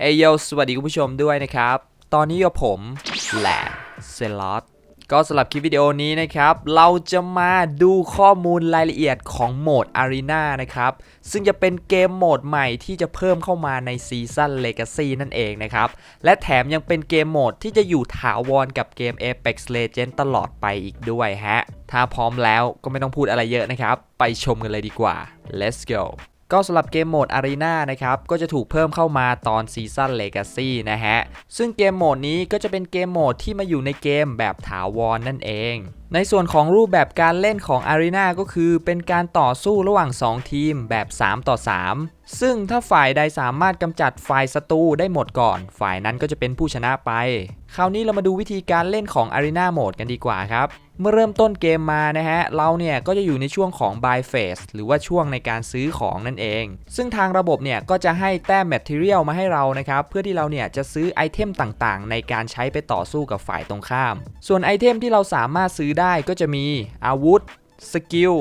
เอยโยสวัสดีคุณผู้ชมด้วยนะครับ ตอนนี้กับผมแหลมเซลอตก็สำหรับคลิปวิดีโอนี้นะครับ เราจะมาดูข้อมูลรายละเอียดของโหมด Arena นะครับ ซึ่งจะเป็นเกมโหมดใหม่ที่จะเพิ่มเข้ามาในซีซั่น Legacy นั่นเองนะครับ และแถมยังเป็นเกมโหมดที่จะอยู่ถาวรกับเกม Apex Legends ตลอดไปอีกด้วยฮะ ถ้าพร้อมแล้วก็ไม่ต้องพูดอะไรเยอะนะครับ ไปชมกันเลยดีกว่า let's go ก็สำหรับเกมโหมด Arena นะครับ ก็จะถูกเพิ่มเข้ามาตอนซีซั่น Legacy นะฮะ ซึ่งเกมโหมดนี้ก็จะเป็นเกมโหมดที่มาอยู่ในเกมแบบถาวรนนั่นเอง ในส่วนของรูปแบบการเล่นของ Arena ก็คือเป็นการต่อสู้ระหว่าง 2 ทีมแบบ 3 ต่อ 3 ซึ่งถ้าฝ่ายใดสามารถกำจัดฝ่ายศัตรูได้หมดก่อน ฝ่ายนั้นก็จะเป็นผู้ชนะไป คราวนี้เรามาดูวิธีการเล่นของ Arena Mode กันดีกว่าครับ เมื่อเริ่มต้นเกมมานะฮะ เราเนี่ยก็จะอยู่ในช่วงของ buy phase หรือว่าช่วงในการซื้อของนั่นเอง ซึ่งทางระบบเนี่ยก็จะให้แต้ม material มาให้เรานะครับ เพื่อที่เราเนี่ยจะซื้อไอเทมต่างๆ ในการใช้ไปต่อสู้กับฝ่ายตรงข้าม ส่วนไอเทมที่เราสามารถซื้อได้ก็จะมีอาวุธ สกิล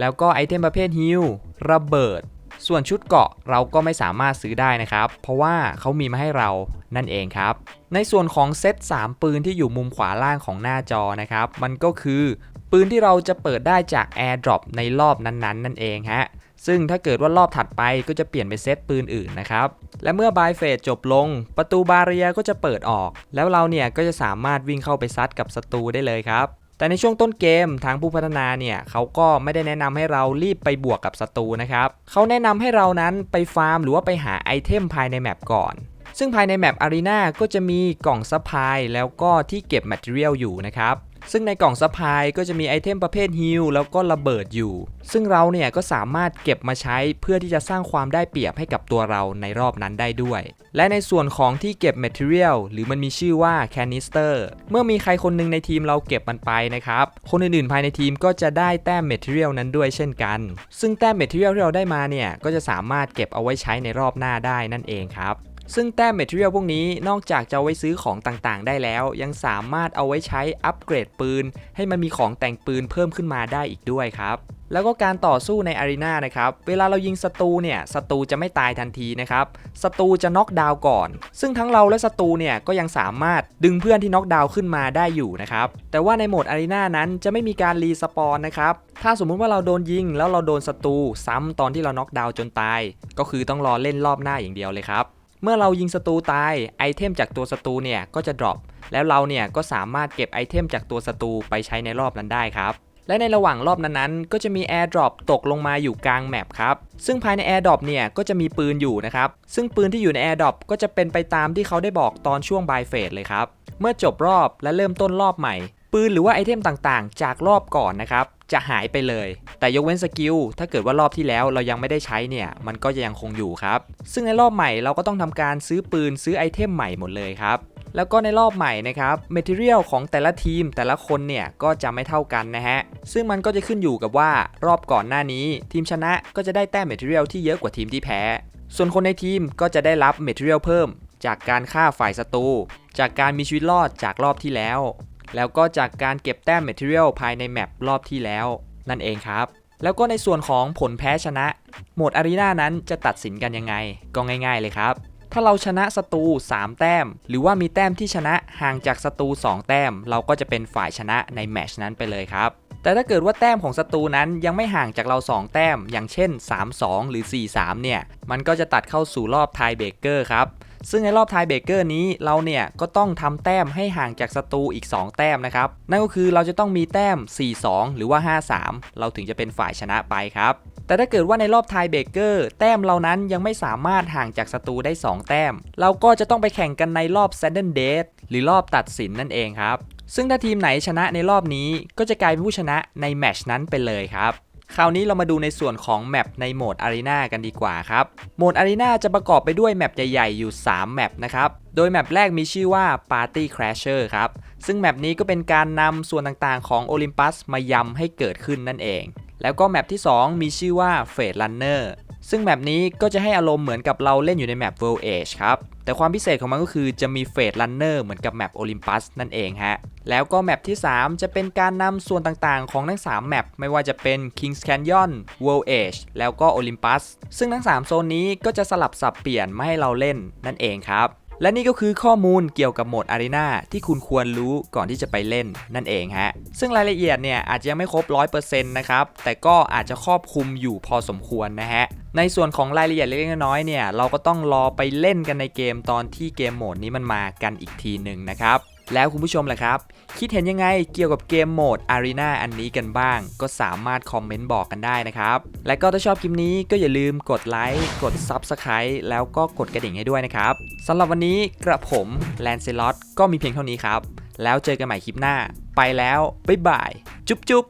แล้วก็ไอเทมประเภทฮิลระเบิด ส่วนชุดเกาะเราก็ไม่สามารถซื้อได้นะครับ เพราะว่าเขามีมาให้เรานั่นเองครับ ในส่วนของเซต3 ปืนที่อยู่มุมขวาล่างของหน้าจอนะครับ มันก็คือ ปืนที่เราจะเปิดได้จาก AirDrop ในรอบนั้นๆนั่นเองฮะซึ่งถ้าเกิดว่ารอบถัดไปก็จะเปลี่ยนเป็นเซตปืนอื่นนะครับ และเมื่อบายเฟสจบลง ประตูบาเรียก็จะเปิดออก แล้วเราเนี่ยก็จะสามารถวิ่งเข้าไปซัดกับศัตรูได้เลยครับ แต่ในช่วงต้นเกมทางผู้พัฒนาเนี่ยเขาก็ไม่ได้แนะนำให้เรารีบไปบวกกับศัตรูนะครับเขาแนะนำให้เรานั้นไปฟาร์มหรือว่าไปหาไอเทมภายในแมปก่อน ซึ่งภายในแมปอารีนาก็จะมีกล่องซัพพลายแล้วก็ที่เก็บแมทเทียลอยู่นะครับ ซึ่งในกล่องซัพายก็จะมีไอเทมประเภทฮิลแล้วก็ระเบิดอยู่ ซึ่งเราเนี่ยก็สามารถเก็บมาใช้เพื่อที่จะสร้างความได้เปรียบให้กับตัวเราในรอบนั้นได้ด้วย และในส่วนของที่เก็บ Material หรือมันมีชื่อว่า Canister เมื่อมีใครคนหนึ่งในทีมเราเก็บมันไปนะครับ คนอื่นๆภายในทีมก็จะได้แต้ม Material นั้นด้วยเช่นกัน ซึ่งแต้ม Material ที่เราได้มาเนี่ยก็จะสามารถเก็บเอาไว้ใช้ในรอบหน้าได้นั่นเองครับ ซึ่งแต้ม Material พวกนี้นอกจากจะเอาไว้ซื้อของต่างๆ ได้แล้ว ยังสามารถเอาไว้ใช้อัปเกรดปืน ให้มันมีของแต่งปืนเพิ่มขึ้นมาได้อีกด้วยครับแล้วก็การต่อสู้ในอารีนานะครับ เวลาเรายิงศัตรูเนี่ย ศัตรูจะไม่ตายทันทีนะครับ ศัตรูจะน็อกดาวก่อน ซึ่งทั้งเราและศัตรูเนี่ยก็ยังสามารถดึงเพื่อนที่น็อกดาวขึ้นมาได้อยู่นะครับ แต่ว่าในโหมดอารีนานั้นจะไม่มีการรีสปอนนะครับ ถ้าสมมุติว่าเราโดนยิง แล้วเราโดนศัตรูซ้ำตอนที่เราน็อกดาวจนตาย ก็คือต้องรอเล่นรอบหน้าอย่างเดียวเลยครับ เมื่อเรายิงศัตรูตายไอเทมจากตัวศัตรูเนี่ยก็จะดรอปแล้วเราเนี่ยก็สามารถเก็บไอเทมจากตัวศัตรูไปใช้ในรอบนั้นได้ครับ และในระหว่างรอบนั้นๆ ก็จะมี Airdrop ตกลงมาอยู่กลางแมปครับ ซึ่งภายใน Airdrop เนี่ยก็จะมีปืนอยู่นะครับ ซึ่งปืนที่อยู่ใน Airdrop ก็จะเป็นไปตามที่เขาได้บอกตอนช่วงบายเฟสเลยครับ เมื่อจบรอบและเริ่มต้นรอบใหม่ ปืนหรือว่าไอเทมต่างๆ จากรอบก่อนนะครับจะหายไปเลย แต่ยกเว้นสกิล ถ้าเกิดว่ารอบที่แล้วเรายังไม่ได้ใช้เนี่ย มันก็จะยังคงอยู่ครับ ซึ่งในรอบใหม่เราก็ต้องทำการซื้อปืนซื้อไอเทมใหม่หมดเลยครับ แล้วก็ในรอบใหม่นะครับ Material ของแต่ละทีมแต่ละคนเนี่ยก็จะไม่เท่ากันนะฮะ ซึ่งมันก็จะขึ้นอยู่กับว่ารอบก่อนหน้านี้ ทีมชนะก็จะได้แต้ม Material ที่เยอะกว่าทีมที่แพ้ ส่วนคนในทีมก็จะได้รับ Material เพิ่ม จากการฆ่าฝ่ายศัตรูจากการมีชีวิตรอดจากรอบที่แล้ว แล้วก็จากการเก็บแต้ม Material ภายในแมปรอบที่แล้ว นั่นเองครับ แล้วก็ในส่วนของผลแพ้ชนะ โหมดอารีนานั้นจะตัดสินกันยังไง ก็ง่าย ๆ เลยครับ ถ้าเราชนะศัตรู3 แต้ม หรือว่ามีแต้มที่ชนะห่างจากศัตรู2 แต้ม เราก็จะเป็นฝ่ายชนะในแมชนั้นไปเลยครับแต่ถ้าเกิดว่าแต้มของศัตรูนั้นยังไม่ห่างจากเรา 2 แต้ม อย่างเช่น 3-2 หรือ 4-3 เนี่ย มันก็จะตัดเข้าสู่รอบไทเบเกอร์ครับ ซึ่งในรอบไทเบเกอร์นี้เราเนี่ยก็ต้องทำแต้มให้ห่างจากศัตรูอีก 2 แต้มนะครับ นั่นก็คือเราจะต้องมีแต้ม 4-2 หรือว่า 5-3 เราถึงจะเป็นฝ่ายชนะไปครับ แต่ถ้าเกิดว่าในรอบไทเบเกอร์แต้มเรานั้นยังไม่สามารถห่างจากศัตรูได้ 2 แต้ม เราก็จะต้องไปแข่งกันในรอบ s ซ d d e n Death หรือรอบตัดสินนั่นเองครับซึ่งถ้าทีมไหนชนะในรอบนี้ก็จะกลายเป็นผู้ชนะในแมชนั้นไปเลยครับ คราวนี้เรามาดูในส่วนของแมปในโหมดอารีนากันดีกว่าครับ โหมดอารีนาจะประกอบไปด้วยแมปใหญ่ๆ อยู่ 3 แมปนะครับ โดยแมปแรกมีชื่อว่า Party Crasher ครับ ซึ่งแมปนี้ก็เป็นการนำส่วนต่างๆ ของ Olympus มายำให้เกิดขึ้นนั่นเอง แล้วก็แมปที่ 2 มีชื่อว่า Fate Runner ซึ่งแมปนี้ก็จะให้อารมณ์เหมือนกับเราเล่นอยู่ในแมป World Age ครับ แต่ความพิเศษของมันก็คือจะมีเฟสลันเนอร์เหมือนกับแมป Olympus นั่นเองฮะ แล้วก็แมปที่ 3 จะเป็นการนำส่วนต่างๆ ของทั้ง 3 แมปไม่ว่าจะเป็น Kings Canyon World Age แล้วก็ Olympus ซึ่งทั้ง 3 โซนนี้ก็จะสลับสับเปลี่ยนมาให้เราเล่นนั่นเองครับ และนี่ก็คือข้อมูลเกี่ยวกับโหมดอารีนาที่คุณควรรู้ก่อนที่จะไปเล่นนั่นเองฮะ ซึ่งรายละเอียดเนี่ยอาจจะยังไม่ครบ 100%นะครับ แต่ก็อาจจะครอบคลุมอยู่พอสมควรนะฮะ ในส่วนของรายละเอียดเล็กๆน้อยๆเนี่ยเราก็ต้องรอไปเล่นกันในเกมตอนที่เกมโหมดนี้มันมากันอีกทีหนึ่งนะครับ แล้วคุณผู้ชมล่ะครับ คิดเห็นยังไงเกี่ยวกับเกมโหมด Arena อันนี้กันบ้าง ก็สามารถคอมเมนต์บอกกันได้นะครับ และก็ถ้าชอบคลิปนี้ก็อย่าลืมกดไลค์กด Subscribe แล้วก็กดกระดิ่งให้ด้วยนะครับสำหรับวันนี้กระผมแลนเซลอตก็มีเพียงเท่านี้ครับ แล้วเจอกันใหม่คลิปหน้า ไปแล้ว บ๊ายบาย จุ๊บจุ๊บ